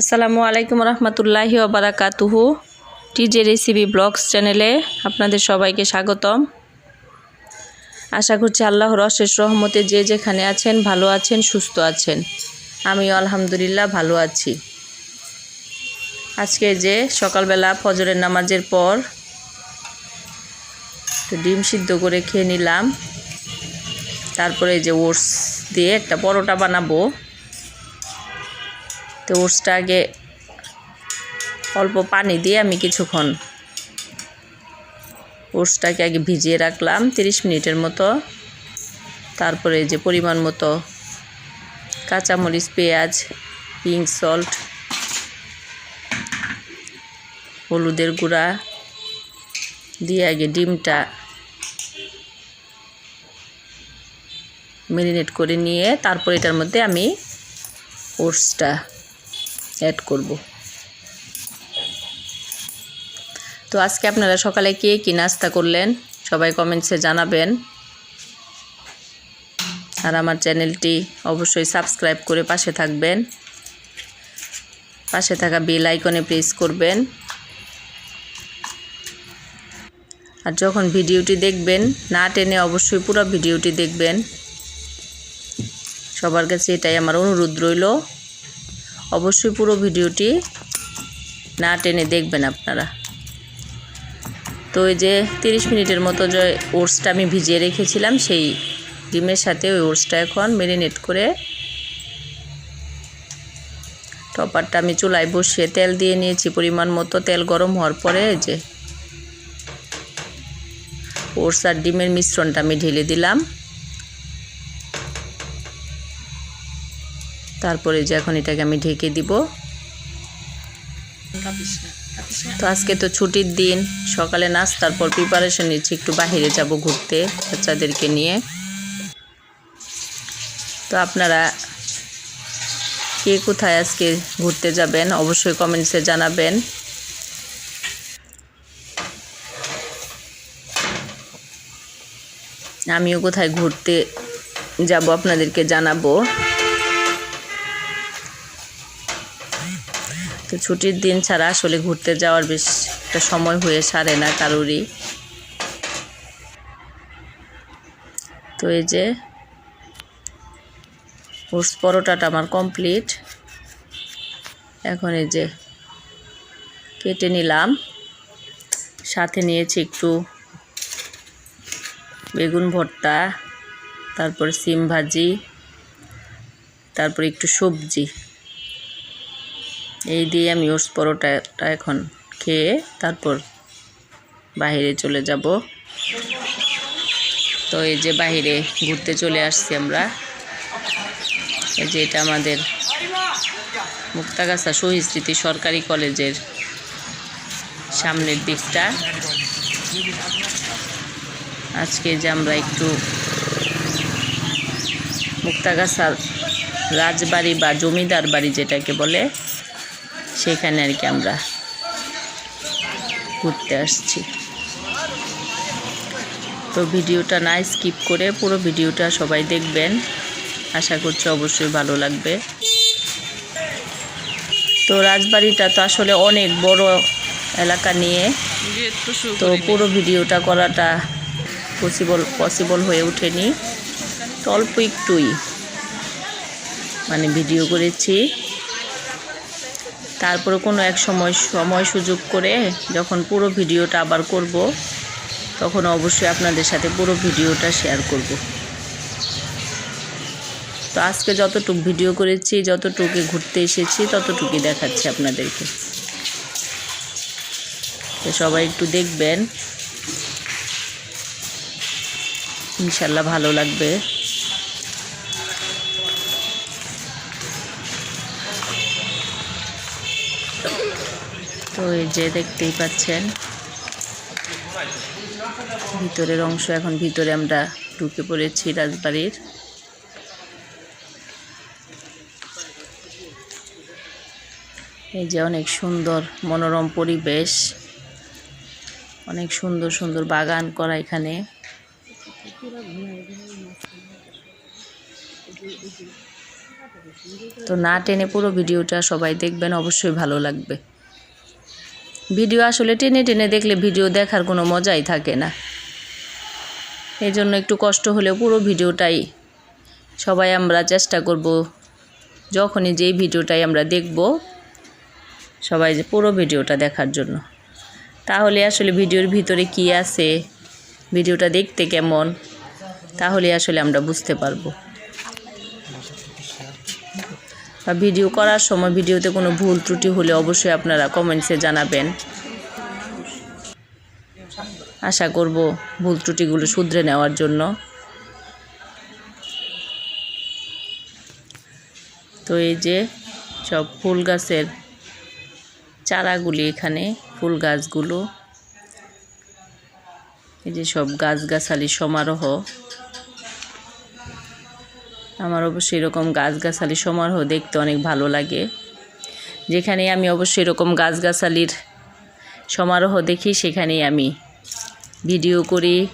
আসসালামু আলাইকুম রহমতুল্লাহি ওবরাকাতুহু টিজে রেসিপি ব্লগস চ্যানেলে আপনাদের সবাইকে স্বাগতম। আশা করছি আল্লাহর অশেষ রহমতে যে যেখানে আছেন, ভালো আছেন, সুস্থ আছেন। আমি আলহামদুলিল্লাহ ভালো আছি। আজকে যে সকালবেলা ফজরের নামাজের পর একটু ডিম সিদ্ধ করে খেয়ে নিলাম। তারপরে যে ওটস দিয়ে একটা পরোটা বানাবো। তো ওটসটা আগে অল্প পানি দিয়ে আমি কিছুক্ষণ ওটসটাকে আগে ভিজিয়ে রাখলাম, তিরিশ মিনিটের মতো। তারপরে যে পরিমাণ মতো কাঁচামরিচ, পেঁয়াজ পিঙ্ক সল্ট, হলুদের গুঁড়া দিয়ে আগে ডিমটা মেরিনেট করে নিয়ে তারপর এটার মধ্যে আমি ওটসটা অ্যাড করব। তো আজকে আপনারা সকালে কে কী নাস্তা করলেন, সবাই কমেন্টসে জানাবেন। আর আমার চ্যানেলটি অবশ্যই সাবস্ক্রাইব করে পাশে থাকবেন। পাশে থাকা বেল আইকনে প্রেস করবেন। আর যখন ভিডিওটি দেখবেন, না টেনে অবশ্যই পুরো ভিডিওটি দেখবেন। সবার কাছে এটাই আমার অনুরোধ রইল। অবশ্যই পুরো ভিডিওটি না টেনে দেখবেন আপনারা। তো ওই যে তিরিশ মিনিটের মতো যে ওটসটা আমি ভিজিয়ে রেখেছিলাম, সেই ডিমের সাথে ওই ওটসটা এখন মেরিনেট করে টপারটা আমি চুলায় বসিয়ে তেল দিয়ে নিয়েছি। পরিমাণ মতো তেল গরম হওয়ার পরে যে ওটস আর ডিমের মিশ্রণটা আমি ঢেলে দিলাম। তারপরে যে এখন এটাকে আমি ঢেকে দিব। তো আজকে তো ছুটির দিন, সকালে নাস্তার পর প্রিপারেশন নিচ্ছি, একটু বাহিরে যাব ঘুরতে বাচ্চাদেরকে নিয়ে। তো আপনারা কে কোথায় আজকে ঘুরতে যাবেন, অবশ্যই কমেন্টসে জানাবেন। আমিও কোথায় ঘুরতে যাব আপনাদেরকে জানাব। তো ছুটির দিন ছাড়া আসলে ঘুরতে যাওয়ার বেশ একটা সময় হয়ে সারে না কারোরই। তো এই যে ওটস পরোটাটা আমার কমপ্লিট। এখন এই যে কেটে নিলাম। সাথে নিয়েছি একটু বেগুন ভর্তা, তারপর সিম ভাজি, তারপর একটু সবজি। এই দিয়ে আমি ওটস পরোটাটা এখন খেয়ে তারপর বাইরে চলে যাব। তো এই যে বাইরে ঘুরতে চলে আসছি আমরা। এই যে এটা আমাদের মুক্তাগাছা শহীদ স্মৃতি সরকারি কলেজের সামনের দিকটা। আজকে যে আমরা একটু মুক্তাগাছার রাজবাড়ি বা জমিদার বাড়ি যেটাকে বলে সেখানে আর কি আমরা ঘুরতে আসছি। তো ভিডিওটা না স্কিপ করে পুরো ভিডিওটা সবাই দেখবেন। আশা করছি অবশ্যই ভালো লাগবে। তো রাজবাড়িটা তো আসলে অনেক বড় এলাকা নিয়ে। তো পুরো ভিডিওটা করাটা পসিবল পসিবল হয়ে ওঠেনি। তো অল্প একটুই মানে ভিডিও করেছি। তারপরে কোনো এক সময় সময় সুযোগ করে যখন পুরো ভিডিওটা আবার করব, তখন অবশ্যই আপনাদের সাথে পুরো ভিডিওটা শেয়ার করব। তো আজকে যতটুক ভিডিও করেছি, যতটুকু ঘুরতে এসেছি, ততটুকুই দেখাচ্ছি আপনাদেরকে। তো সবাই একটু দেখবেন। ইনশাল্লাহ ভালো লাগবে। তো এই যে দেখতেই পাচ্ছেন। ভিতরের অংশ এখন ভিতরে আমরা ঢুকে পড়েছি রাজবাড়ির। এই যে অনেক সুন্দর মনোরম পরিবেশ। অনেক সুন্দর সুন্দর বাগান করা এখানে। তো না টেনে পুরো ভিডিওটা সবাই দেখবেন, অবশ্যই ভালো লাগবে। ভিডিও আসলে টেনে টেনে দেখলে ভিডিও দেখার কোনো মজাই থাকে না। এই জন্য একটু কষ্ট হলেও পুরো ভিডিওটাই সবাই আমরা চেষ্টা করব, যখনই যেই ভিডিওটাই আমরা দেখব, সবাই যে পুরো ভিডিওটা দেখার জন্য। তাহলে আসলে ভিডিওর ভিতরে কি আছে, ভিডিওটা দেখতে কেমন, তাহলে আসলে আমরা বুঝতে পারব। বা ভিডিও করার সময় ভিডিওতে কোনো ভুল ত্রুটি হলে অবশ্যই আপনারা কমেন্টসে জানাবেন। আশা করব ভুল ত্রুটিগুলো শুধরে নেওয়ার জন্য। তো এই যে সব ফুল গাছের চারাগুলি এখানে, ফুল গাছগুলো। এই যে সব গাছগাছালি সমারোহ। আমার অবশ্যই এরকম গাছগাছালি সমারোহ দেখতে অনেক ভালো লাগে। যেখানে আমি অবশ্যই এরকম গাছগাছালির সমারোহ দেখি, সেখানেই আমি ভিডিও করি।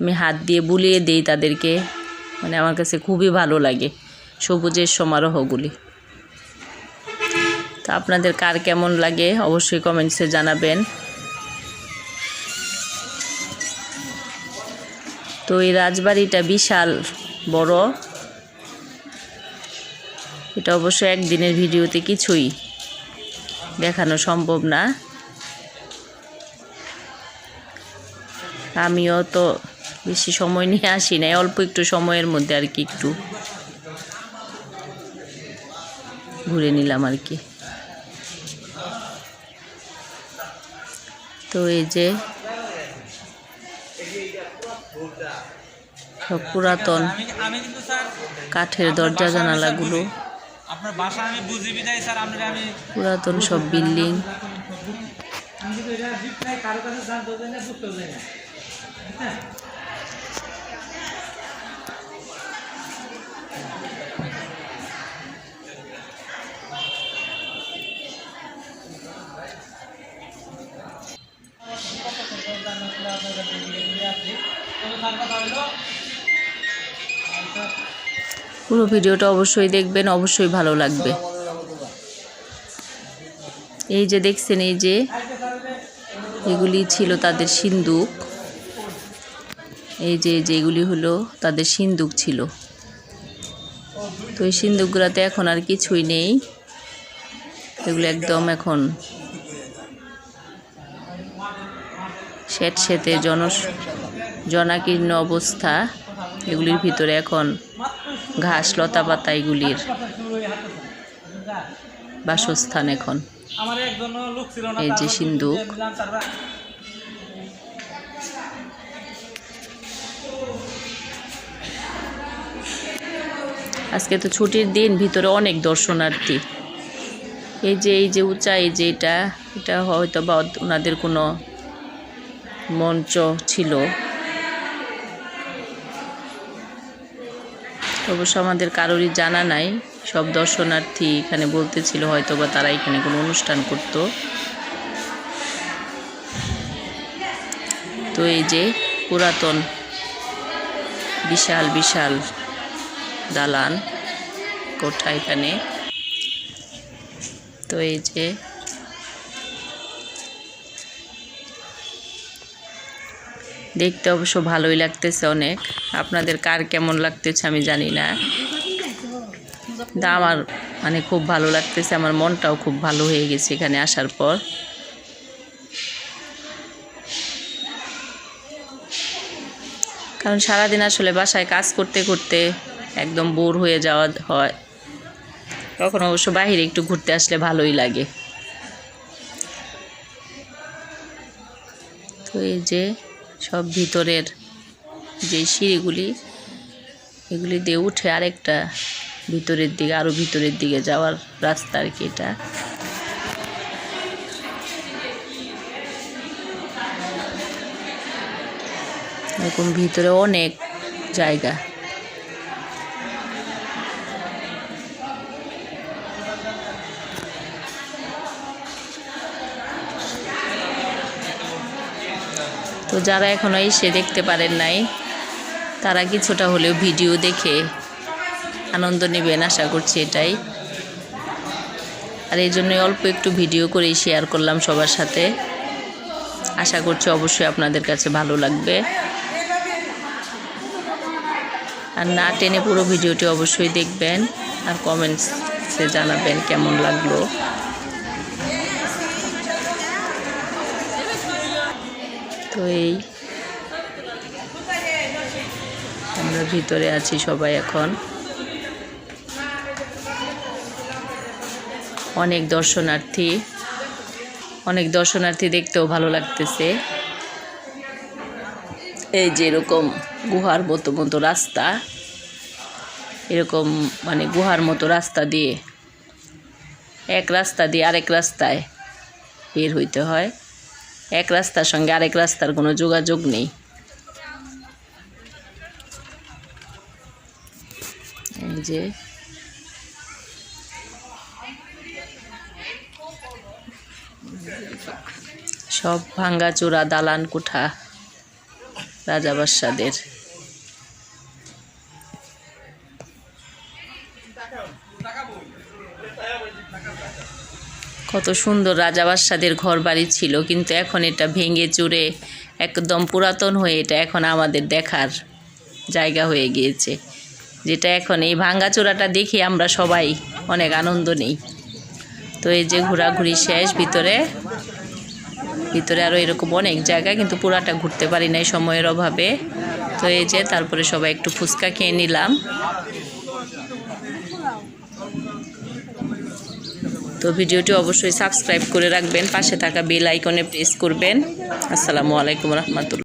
আমি হাত দিয়ে বুলিয়ে দিই তাদেরকে। মানে আমার কাছে খুবই ভালো লাগে সবুজের সমারোহগুলি। তো আপনাদের কার কেমন লাগে অবশ্যই কমেন্টসে জানাবেন। তো এই রাজবাড়িটা বিশাল, বড়। এটা অবশ্য একদিনের ভিডিওতে কিছুই দেখানো সম্ভব না। আমিও তো বেশি সময় নিয়ে আসি নাই, অল্প একটু সময়ের মধ্যে আর কি একটু ঘুরে নিলাম আর কি। তো এই যে সব পুরাতন কাঠের দরজা জানালাগুলো। আপনার বাসা আমি বুঝি বিদায় স্যার আমি পুরাতন সব বিল্ডিং। কাছে জানতেও পুরো ভিডিওটা অবশ্যই দেখবেন, অবশ্যই ভালো লাগবে। এই যে দেখছেন, এই যে এগুলি ছিল তাদের সিন্দুক এই যে যেগুলি হলো তাদের সিন্দুক ছিল। তো এই সিন্দুকগুলোতে এখন আর কিছুই নেই। এগুলো একদম এখন শ্বেত শ্বেতে জন, জনাকীর্ণ অবস্থা। এগুলির ভিতরে এখন ঘাস, লতা পাতা এগুলির বাসস্থান এখন। এই যে সিন্দুক। আজকে তো ছুটির দিন, ভিতরে অনেক দর্শনার্থী। এই যে এই যে উঁচা, এই যে এটা এটা হয়তো বা ওনাদের কোনো মঞ্চ ছিল। অবশ্য আমাদের কারোরই জানা নাই। সব দর্শনার্থী এখানে বলতেছিল হয়তো বা তারা এখানে কোনো অনুষ্ঠান করত। তো এই যে পুরাতন বিশাল বিশাল দালান কোঠা এখানে। তো এই যে দেখতে অবশ্য ভালোই লাগতেছে অনেক। আপনাদের কার কেমন লাগতেছে আমি জানি না। আমার মানে খুব ভালো লাগতেছে, আমার মনটাও খুব ভালো হয়ে গেছে এখানে আসার পর। কারণ সারাদিন আসলে বাসায় কাজ করতে করতে একদম বোর হয়ে যাওয়া হয়। তখন অবশ্য বাইরে একটু ঘুরতে আসলে ভালোই লাগে। তো এই যে সব ভিতরের যে সিঁড়িগুলি, এগুলি দিয়ে উঠে আরেকটা ভিতরের দিকে আরও ভিতরের দিকে যাওয়ার রাস্তা আর কি এটা। এরকম ভিতরে অনেক জায়গা। যারা এখন এখনও এসে দেখতে পারেন নাই, তারা কিছুটা হলেও ভিডিও দেখে আনন্দ নেবেন, আশা করছি এটাই। আর এই জন্যই অল্প একটু ভিডিও করেই শেয়ার করলাম সবার সাথে। আশা করছি অবশ্যই আপনাদের কাছে ভালো লাগবে। আর না টেনে পুরো ভিডিওটি অবশ্যই দেখবেন, আর কমেন্টসে জানাবেন কেমন লাগল। তো এই আমরা ভিতরে আছি সবাই এখন। অনেক দর্শনার্থী। অনেক দর্শনার্থী দেখতেও ভালো লাগতেছে। এই যে এরকম গুহার মতো মতো রাস্তা। এরকম মানে গুহার মতো রাস্তা দিয়ে এক রাস্তা দিয়ে আরেক রাস্তায় বের হইতে হয়। এক রাস্তার সঙ্গে আরেক রাস্তার কোনো যোগাযোগ নেই। যে সব ভাঙ্গাচোরা দালান কোঠা রাজা বাদশাদের। কত সুন্দর রাজাবাসাদের ঘর বাড়ি ছিল, কিন্তু এখন এটা ভেঙে চুরে একদম পুরাতন হয়ে এটা এখন আমাদের দেখার জায়গা হয়ে গিয়েছে। যেটা এখন এই ভাঙ্গাচোরাটা দেখে আমরা সবাই অনেক আনন্দ নেই। তো এই যে ঘোরাঘুরি শেষ, ভিতরে ভিতরে আরও এরকম অনেক জায়গা, কিন্তু পুরাটা ঘুরতে পারি নাই সময়ের অভাবে। তো এই যে তারপরে সবাই একটু ফুচকা খেয়ে নিলাম। তো ভিডিওটি অবশ্যই সাবস্ক্রাইব করে রাখবেন, পাশে থাকা বেল আইকনে প্রেস করবেন। আসসালামু আলাইকুম রহমতুল্লাহ।